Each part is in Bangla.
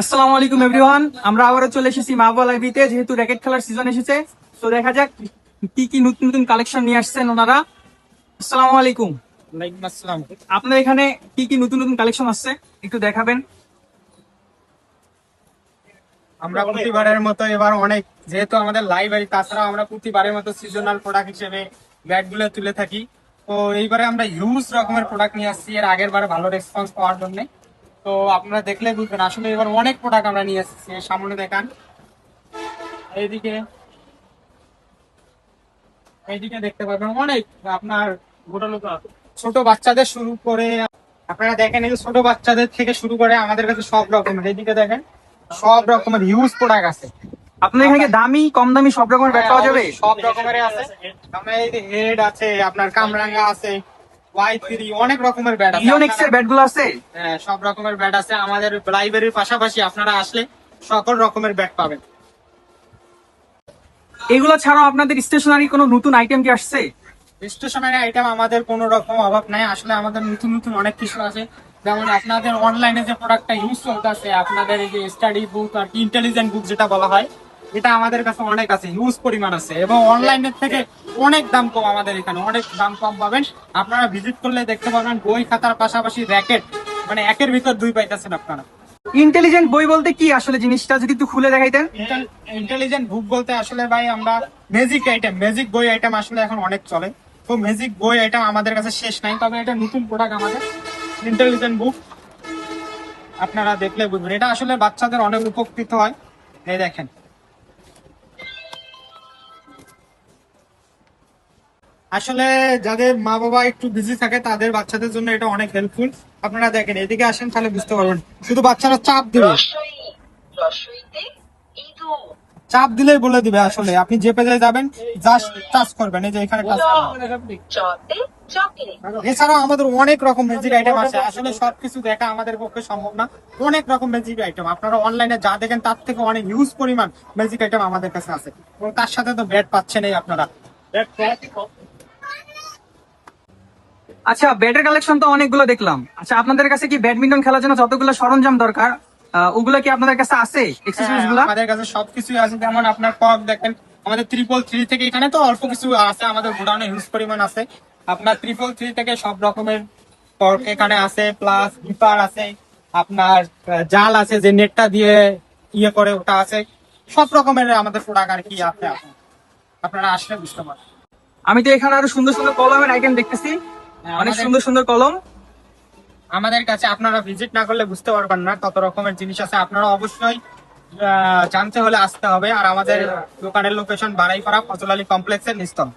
আসসালামু আলাইকুম এভরিওয়ান আমরা আবারও চলে এসেছি মাহবুব লাইব্রেরিতে যেহেতু র্যাকেট খেলার সিজন এসেছে। তো দেখা যাক কি কি নতুন নতুন কালেকশন নিয়ে আসছেন ওনারা। আসসালামু আলাইকুম। আসসালাম। আপনার এখানে কি কি নতুন নতুন কালেকশন আসছে? একটু দেখাবেন। আমরা প্রতিবারের মতো এবার অনেক যেহেতু আমাদের লাইব্রেরি তাছাড়া আমরা প্রতিবারের মতো সিজনাল প্রোডাক্ট হিসেবে ব্যাটগুলো তুলে থাকি। তো এইবারে আমরা হিউজ রকমের প্রোডাক্ট নিয়ে আসছি। এর আগের বারে ভালো রেসপন্স পাওয়ার জন্য। তো আপনারা দেখলে বুঝবেন আসলে এবার অনেক প্রোডাক্ট আমরা নিয়ে এসেছি সামনে দেখান। এইদিকে এইদিকে দেখতে পাবেন অনেক আপনার ছোট বাচ্চাদের শুরু করে আপনারা দেখেন এই ছোট বাচ্চাদের থেকে শুরু করে আমাদের কাছে সব রকমের এইদিকে দেখেন সব রকমের হিউজ প্রোডাক্ট আছে। আপনার এখানে দামি কম দামি সব রকমের ব্যাট পাওয়া যাবে? সব রকমের আছে। আপনার এই হেড আছে আপনার কামরাঙ্গা আছে অনেক রকমের ব্যাট আছে। ইওনেক্স এর ব্যাট আছে? হ্যাঁ, সব রকমের ব্যাট আছে। আমাদের লাইব্রেরির পাশাপাশি আপনারা আসলে সকল রকমের ব্যাট পাবেন। এগুলো ছাড়াও আপনাদের স্টেশনারি কোনো নতুন আইটেম কি আসছে? স্টেশনারি আইটেম আমাদের কোনো রকম অভাব নাই। আসলে আমাদের নতুন নতুন অনেক কিছু আছে। যেমন আপনাদের অনলাইনে যে প্রোডাক্টটা ইউজ চলতেছে আপনাদের এই যে স্টাডি বুক আর ইন্টেলিজেন্ট বুক যেটা বলা হয় এটা আমাদের কাছে অনেক আছে হিউজ পরিমাণ আছে এবং অনলাইনের থেকে অনেক দাম কম আমাদের এখানে অনেক দাম কম পাবেন। আপনারা ভিজিট করলে দেখতে পাবেন বই খাতার পাশাপাশি র্যাকেট মানে একের ভিতর দুই পাইতেছেন আপনারা। ইন্টেলিজেন্ট বই বলতে কি আসলে জিনিসটা যদি একটু খুলে দেখাইতেন? ইন্টেলিজেন্ট বুক বলতে আসলে ভাই আমরা ম্যাজিক আইটেম ম্যাজিক বই আইটেম আসলে এখন অনেক চলে। তো ম্যাজিক বই আইটেম আমাদের কাছে শেষ নাই তবে এটা নতুন প্রোডাক্ট আমাদের ইন্টেলিজেন্ট বুক আপনারা দেখলে বুঝবেন এটা আসলে বাচ্চাদের অনেক উপকৃত হয়। এই দেখেন আসলে যাদের মা বাবা একটু বিজি থাকে তাদের বাচ্চাদের জন্য এটা অনেক হেল্পফুল আপনারা দেখেন এদিকে আসেন তাহলে বুঝতে পারবেন। শুধু বাচ্চারা চাপ দিবে। চাপ দিলেই বলে দিবে আসলে। আপনি যে পেজে যাবেন জাস্ট টাচ করবেন। এই যে এখানে টাচ করবেন। এছাড়াও আমাদের অনেক রকম ম্যাজিক আইটেম আছে। আসলে সবকিছু দেখা আমাদের পক্ষে সম্ভব না। অনেক রকম ম্যাজিক আইটেম আপনারা অনলাইনে যা দেখেন তার থেকে অনেক হিউজ পরিমাণ ম্যাজিক আইটেম আমাদের কাছে আছে। এবং তার সাথে তো ব্যাট পাচ্ছেন এই আপনারা আচ্ছা ব্যাটের কালেকশন তো অনেকগুলো দেখলাম। আচ্ছা আপনাদের কাছে কি ব্যাডমিন্টন খেলার জন্য যতগুলো সরঞ্জাম দরকার ওগুলো কি আপনাদের কাছে আছে হ্যাঁ, আমাদের কাছে সবকিছুই আছে যেমন আপনার কক দেখেন আমাদের ত্রিপল থ্রি থেকে এখানে তো অল্প কিছু আছে আমাদের গোডাউনে হিউজ পরিমাণ আছে। আপনার ত্রিপল থ্রি থেকে সব রকমের কক এখানে আছে প্লাস গিপার আছে আপনার জাল আছে যে নেটটা দিয়ে ইয়ে করে ওটা আছে। সব রকমের আমাদের প্রোডাক্ট আর কি আছে। আপনারা আসলে বুঝতে পারবেন। আমি তো এখানে আরও সুন্দর সুন্দর কলমের আইটেম দেখতেছি। অনেক সুন্দর সুন্দর কলম। আমাদের কাছে আপনারা ভিজিট না করলে বুঝতে পারবেন না কত রকমের জিনিস আছে। আপনারা অবশ্যই জানতে হলে আসতে হবে। আর আমাদের দোকানের লোকেশন বাড়াইপাড়া ফজল আলী কমপ্লেক্সের নিস্তল।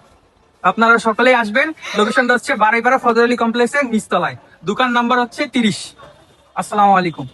আপনারা সকলেই আসবেন। লোকেশনটা হচ্ছে বাড়াইপাড়া ফজল আলী কমপ্লেক্সের নিস্তলায়। দোকান নাম্বার হচ্ছে তিরিশ। আসসালামু আলাইকুম।